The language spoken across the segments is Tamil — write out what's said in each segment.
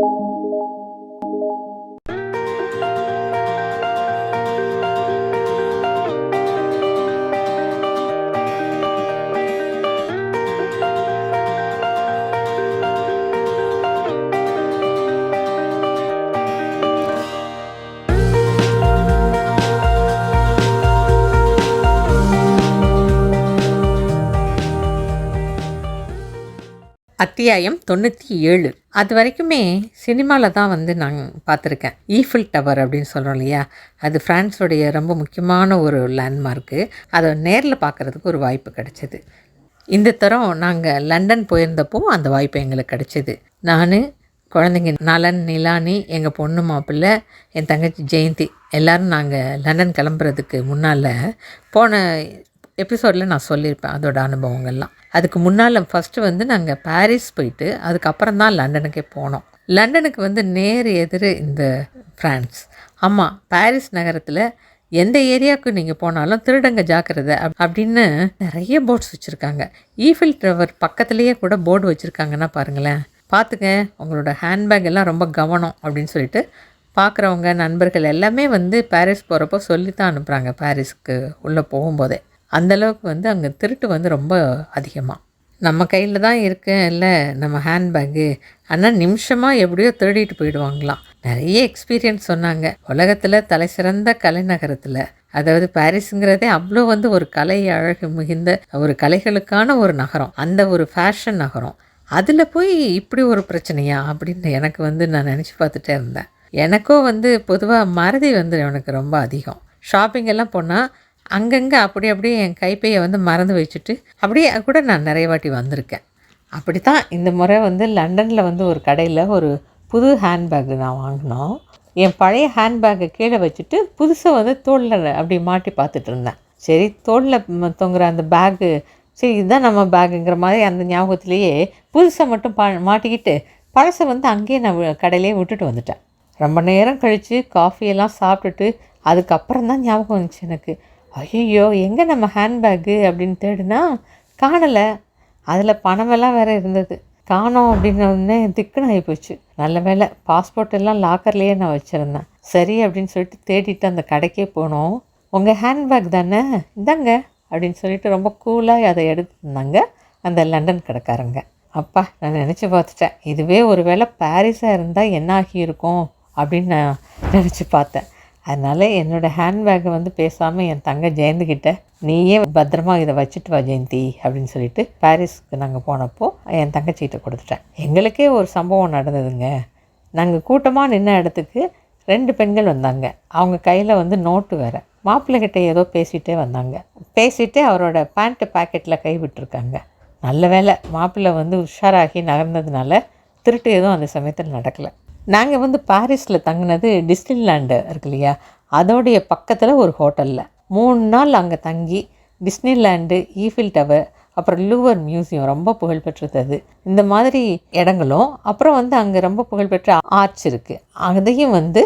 Música அத்தியாயம் தொண்ணூற்றி ஏழு. அது வரைக்குமே சினிமாவில் தான் வந்து நான் பார்த்துருக்கேன். ஈஃபில் டவர் அப்படின்னு சொல்கிறோம் இல்லையா? அது ஃப்ரான்ஸோடைய ரொம்ப முக்கியமான ஒரு லேண்ட்மார்க்கு அதை நேரில் பார்க்குறதுக்கு ஒரு வாய்ப்பு கிடைச்சிது. இந்த தரம் நாங்கள் லண்டன் போயிருந்தப்போ அந்த வாய்ப்பு எங்களுக்கு கிடச்சிது. நான் குழந்தைங்க நலன் நிலானி எங்கள் பொண்ணு மாப்பிள்ளை என் தங்கச்சி ஜெயந்தி எல்லோரும் நாங்கள் லண்டன் கிளம்புறதுக்கு முன்னால் போன எபிசோடில் நான் சொல்லியிருப்பேன் அதோட அனுபவங்கள்லாம். அதுக்கு முன்னால் ஃபஸ்ட்டு வந்து நாங்கள் பாரிஸ் போயிட்டு அதுக்கப்புறம் தான் லண்டனுக்கே போனோம். லண்டனுக்கு வந்து நேர் எதிர் இந்த ஃப்ரான்ஸ். ஆமாம் பாரிஸ் நகரத்தில் எந்த ஏரியாவுக்கு நீங்கள் போனாலும் திருடங்க ஜாக்கிரதை அப் அப்படின்னு நிறைய போர்ட்ஸ் வச்சுருக்காங்க. ஈஃபில் டவர் பக்கத்துலேயே கூட போர்டு வச்சுருக்காங்கன்னா பாருங்களேன். பார்த்துங்க உங்களோட ஹேண்ட்பேக் எல்லாம் ரொம்ப கவனம் அப்படின்னு சொல்லிட்டு பார்க்குறவங்க நண்பர்கள் எல்லாமே வந்து பாரிஸ் போகிறப்போ சொல்லி தான் அனுப்புகிறாங்க பாரிஸ்க்கு உள்ளே போகும்போதே. அந்தளவுக்கு வந்து அங்கே திருட்டு வந்து ரொம்ப அதிகமாக நம்ம கையில் தான் இருக்கு இல்லை நம்ம ஹேண்ட்பேக்கு ஆனால் நிமிஷமாக எப்படியோ திருடிட்டு போயிடுவாங்களாம். நிறைய எக்ஸ்பீரியன்ஸ் சொன்னாங்க. உலகத்தில் தலை சிறந்த கலைநகரத்தில். அதாவது பாரிஸுங்கிறதே அவ்வளோ வந்து ஒரு கலை அழகு மிகுந்த ஒரு கலைகளுக்கான ஒரு நகரம். அந்த ஒரு ஃபேஷன் நகரம். அதில் போய் இப்படி ஒரு பிரச்சனையா அப்படின்னு எனக்கு வந்து நான் நினச்சி பார்த்துட்டே இருந்தேன். எனக்கும் வந்து பொதுவாக மறதி வந்து எனக்கு ரொம்ப அதிகம். ஷாப்பிங் எல்லாம் போனால் அங்கங்கே அப்படி அப்படியே என் கைப்பையை வந்து மறந்து வச்சுட்டு அப்படியே கூட நான் நிறைய வாட்டி வந்திருக்கேன். அப்படி தான் இந்த முறை வந்து லண்டனில் வந்து ஒரு கடையில் ஒரு புது ஹேண்ட்பேக் நான் வாங்கினோம். என் பழைய ஹேண்ட்பேக்கை கீழே வச்சுட்டு புதுசாக வந்து தோளில் அப்படி மாட்டி பார்த்துட்டு இருந்தேன். சரி தோளில் தொங்குற அந்த பேக்கு சரி இதுதான் நம்ம பேக்குங்கிற மாதிரி அந்த ஞாபகத்துலேயே புதுசை மட்டும் பா மாட்டிக்கிட்டு பழசை வந்து அங்கேயே நான் கடையிலே விட்டுட்டு வந்துட்டேன். ரொம்ப நேரம் கழித்து காஃபியெல்லாம் சாப்பிட்டுட்டு அதுக்கப்புறம் தான் ஞாபகம் வந்துச்சு எனக்கு. ஐயோ எங்கே நம்ம ஹேண்ட்பேக்கு அப்படின்னு தேடினா காணலை. அதில் பணமெல்லாம் வேறு இருந்தது. காணோம் அப்படின்னோடனே திக்குன்னு ஆகிப்போச்சு நல்ல வேலை பாஸ்போர்ட் எல்லாம் லாக்கர்லேயே நான் வச்சுருந்தேன். சரி அப்படின்னு சொல்லிட்டு தேடிட்டு அந்த கடைக்கே போனோம். உங்கள் ஹேண்ட்பேக் தானே? இந்தாங்க அப்படின்னு சொல்லிட்டு ரொம்ப கூலாக அதை எடுத்துருந்தாங்க. அந்த லண்டன் கடைக்காரங்க. அப்பா நான் நினச்சி பார்த்துட்டேன். இதுவே ஒரு வேளை பாரிஸாக இருந்தால் என்ன ஆகியிருக்கும் அப்படின்னு நான் நினச்சி பார்த்தேன். அதனால் என்னோடய ஹேண்ட்பேக்கை வந்து பேசாமல் என் தங்க ஜெயந்திக்கிட்ட நீயே பத்திரமா இதை வச்சுட்டு வா ஜெயந்தி அப்படின்னு சொல்லிட்டு பாரிஸ்க்கு நாங்கள் போனப்போ என் தங்கச்சிகிட்ட கொடுத்துட்டேன். எங்களுக்கே ஒரு சம்பவம் நடந்ததுங்க. நாங்கள் கூட்டமாக நின்ன இடத்துக்கு ரெண்டு பெண்கள் வந்தாங்க. அவங்க கையில் வந்து நோட்டு வேறு. மாப்பிள்ளைகிட்ட ஏதோ பேசிகிட்டே வந்தாங்க. பேசிகிட்டே அவரோட பேண்ட்டு பேக்கெட்டில் கை விட்டுருக்காங்க. நல்ல வேலை மாப்பிள்ளை வந்து உஷாராகி நகர்ந்ததுனால திருட்டு எதுவும் அந்த சமயத்தில் நடக்கலை. நாங்கள் வந்து பாரிஸில் தங்கினது டிஸ்னிலாண்டு இருக்கு இல்லையா? அதோடைய பக்கத்தில் ஒரு ஹோட்டலில். மூணு நாள் அங்கே தங்கி டிஸ்னிலாண்டு ஈஃபில் டவர் அப்புறம் லூவர் மியூசியம் ரொம்ப புகழ்பெற்றது அது இந்த மாதிரி இடங்களும் அப்புறம் வந்து அங்கே ரொம்ப புகழ்பெற்ற ஆர்ச் இருக்குது அதையும் வந்து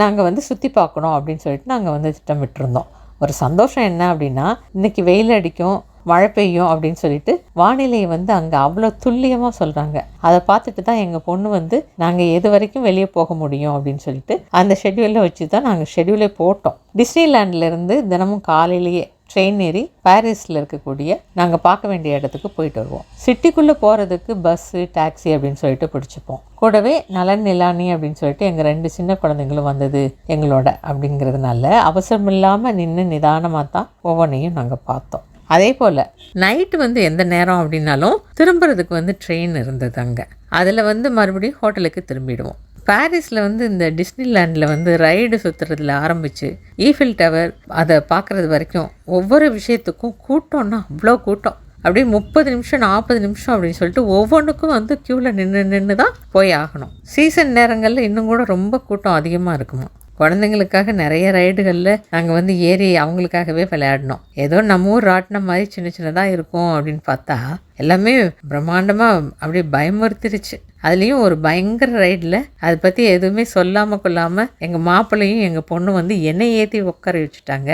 நாங்கள் வந்து சுற்றி பார்க்கணும் அப்படின்னு சொல்லிட்டு நாங்கள் வந்து திட்டமிட்டிருந்தோம். ஒரு சந்தோஷம் என்ன அப்படின்னா இன்றைக்கி வெயில் அடிக்கும் மழை பெய்யும் அப்படின்னு சொல்லிட்டு வானிலையை வந்து அங்கே அவ்வளோ துல்லியமாக சொல்கிறாங்க அதை பார்த்துட்டு தான் எங்கள் பொண்ணு வந்து நாங்கள் எது வரைக்கும் வெளியே போக முடியும்? அப்படின்னு சொல்லிட்டு அந்த ஷெட்யூலில் வச்சு தான் நாங்கள் ஷெட்யூலே போட்டோம். டிஸ்னிலேண்ட்லேருந்து தினமும் காலையிலேயே ட்ரெயின் ஏறி பாரிஸில் இருக்கக்கூடிய நாங்கள் பார்க்க வேண்டிய இடத்துக்கு போயிட்டு வருவோம். சிட்டிக்குள்ளே போகிறதுக்கு பஸ்ஸு டாக்ஸி அப்படின்னு சொல்லிட்டு பிடிச்சிப்போம். கூடவே நலன் நிலானி அப்படின்னு சொல்லிட்டு எங்கள் ரெண்டு சின்ன குழந்தைங்களும் வந்தது எங்களோட அப்படிங்கிறதுனால அவசரம் இல்லாமல் நின்று நிதானமாக தான் ஒவ்வொன்றையும் நாங்கள் பார்த்தோம். அதே போல் நைட்டு வந்து எந்த நேரம் அப்படின்னாலும் திரும்புறதுக்கு வந்து ட்ரெயின் இருந்தது அங்கே. அதில் வந்து மறுபடியும் ஹோட்டலுக்கு திரும்பிடுவோம். பாரிஸில் வந்து இந்த டிஸ்னிலேண்டில் வந்து ரைடு சுற்றுறதுல ஆரம்பித்து ஈஃபில் டவர் அதை பார்க்குறது வரைக்கும் ஒவ்வொரு விஷயத்துக்கும் கூட்டம்னா அவ்வளோ கூட்டம். அப்படியே முப்பது நிமிஷம் நாற்பது நிமிஷம் அப்படின்னு சொல்லிட்டு ஒவ்வொன்றுக்கும் வந்து க்யூவில் நின்று நின்று தான் போய் ஆகணும். சீசன் நேரங்களில் இன்னும் கூட ரொம்ப கூட்டம் அதிகமாக இருக்குமா? குழந்தைங்களுக்காக நிறைய ரைடுகளில் நாங்கள் வந்து ஏறி அவங்களுக்காகவே விளையாடினோம் ஏதோ நம்ம ஊர் ராட்டினம் மாதிரி சின்ன சின்னதாக இருக்கும் அப்படின்னு பார்த்தா எல்லாமே பிரம்மாண்டமாக அப்படியே பயமுறுத்திருச்சு. அதுலேயும் ஒரு பயங்கர ரைடில் அதை பற்றி எதுவுமே சொல்லாமல் கொள்ளாமல் எங்கள் மாப்பிள்ளையும் எங்கள் பொண்ணு வந்து என்னை ஏற்றி உட்கார வச்சுட்டாங்க.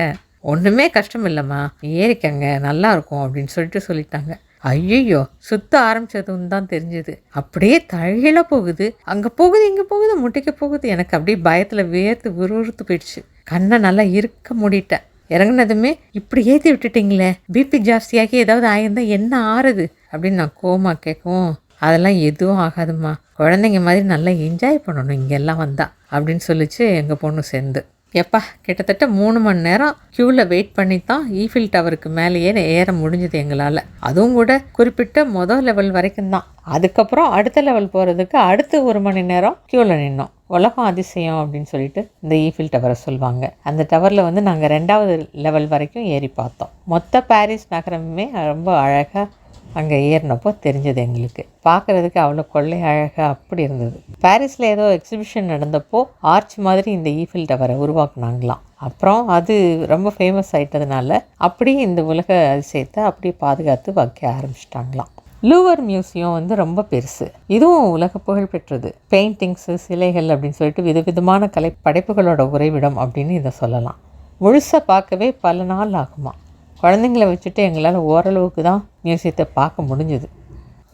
ஒன்றுமே கஷ்டம் இல்லைம்மா. ஏறிக்கங்க நல்லாயிருக்கும் அப்படின்னு சொல்லிட்டு சொல்லிட்டாங்க. ஐயையோ சுத்த ஆரம்பிச்சதுன்னு தான் தெரிஞ்சது. அப்படியே தழகில போகுது. அங்கே போகுது இங்கே போகுது முட்டைக்க போகுது. எனக்கு அப்படியே பயத்தில் வேர்த்து விறுவிறுத்து போயிடுச்சு. கண்ணை நல்லா இருக்க மூடிட்டேன். இறங்குனதுமே இப்படி ஏற்றி விட்டுட்டீங்களே? பிபி ஜாஸ்தியாகி ஏதாவது ஆயிருந்தால் என்ன ஆறுது? அப்படின்னு நான் கோமா கேட்கவும் அதெல்லாம் எதுவும் ஆகாதும்மா. குழந்தைங்க மாதிரி நல்லா என்ஜாய் பண்ணணும். இங்கெல்லாம் வந்தா. அப்படின்னு சொல்லிச்சு எங்கள் பொண்ணு சேர்ந்து. எப்பா கிட்டத்தட்ட மூணு மணி நேரம் க்யூவில் வெயிட் பண்ணி தான் ஈஃபில் டவருக்கு மேலேயே ஏற முடிஞ்சது எங்களால். அதுவும் கூட குறிப்பிட்ட மொதல் லெவல் வரைக்கும் தான். அதுக்கப்புறம் அடுத்த லெவல் போகிறதுக்கு அடுத்து ஒரு மணி நேரம் க்யூவில் நின்னோம். உலகம் அதிசயம் அப்படின்னு சொல்லிட்டு இந்த ஈஃபில் டவரை சொல்லுவாங்க அந்த டவரில் வந்து நாங்கள் ரெண்டாவது லெவல் வரைக்கும் ஏறி பார்த்தோம். மொத்த பாரிஸ் நகரமுமே ரொம்ப அழகாக அங்கே ஏறினப்போ தெரிஞ்சது எங்களுக்கு. பார்க்குறதுக்கு அவ்வளோ கொள்ளை அழகாக அப்படி இருந்தது. பாரிஸில் ஏதோ எக்ஸிபிஷன் நடந்தப்போ ஆர்ச் மாதிரி இந்த ஈஃபில் டவரை உருவாக்குனாங்களாம். அப்புறம் அது ரொம்ப ஃபேமஸ் ஆயிட்டதுனால அப்படியே இந்த உலக அதிசயத்தை அப்படியே பாதுகாத்து வைக்க ஆரம்பிச்சிட்டாங்களாம். லூவர் மியூசியம் வந்து ரொம்ப பெருசு. இதுவும் உலக புகழ் பெற்றது. பெயிண்டிங்ஸு சிலைகள் அப்படின்னு சொல்லிட்டு விதவிதமான கலை படைப்புகளோட உறைவிடம் அப்படின்னு இதை சொல்லலாம். முழுசாக பார்க்கவே பல நாள் ஆகுமா குழந்தைங்கள வச்சுட்டு எங்களால் ஓரளவுக்கு தான் மியூசியத்தை பார்க்க முடிஞ்சுது.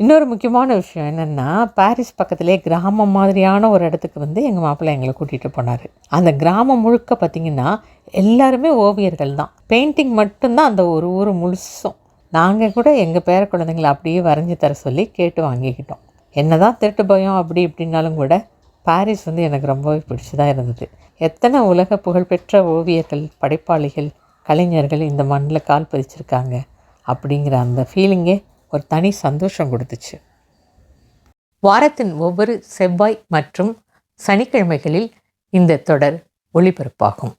இன்னொரு முக்கியமான விஷயம் என்னென்னா பாரிஸ் பக்கத்துலேயே கிராமம் மாதிரியான ஒரு இடத்துக்கு வந்து எங்கள் மாப்பிள்ளை எங்களை கூட்டிகிட்டு போனார். அந்த கிராமம் முழுக்க பார்த்திங்கன்னா எல்லாருமே ஓவியர்கள் தான். பெயிண்டிங் மட்டும்தான் அந்த ஒரு ஊர் முழுசும். நாங்கள் கூட எங்கள் பேர குழந்தைங்களை அப்படியே வரைஞ்சி தர சொல்லி கேட்டு வாங்கிக்கிட்டோம். என்ன தான் திருட்டு பயம் அப்படி இப்படின்னாலும் கூட பாரிஸ் வந்து எனக்கு ரொம்பவே பிடிச்சதாக இருந்தது. எத்தனை உலக புகழ்பெற்ற ஓவியர்கள் படைப்பாளிகள் கலைஞர்கள் இந்த மண்ணில் கால் பதிச்சிருக்காங்க அப்படிங்கிற அந்த ஃபீலிங்கே ஒரு தனி சந்தோஷம் கொடுத்துச்சு. வாரத்தின் ஒவ்வொரு செவ்வாய் மற்றும் சனிக்கிழமைகளில் இந்த தொடர் ஒளிபரப்பாகும்.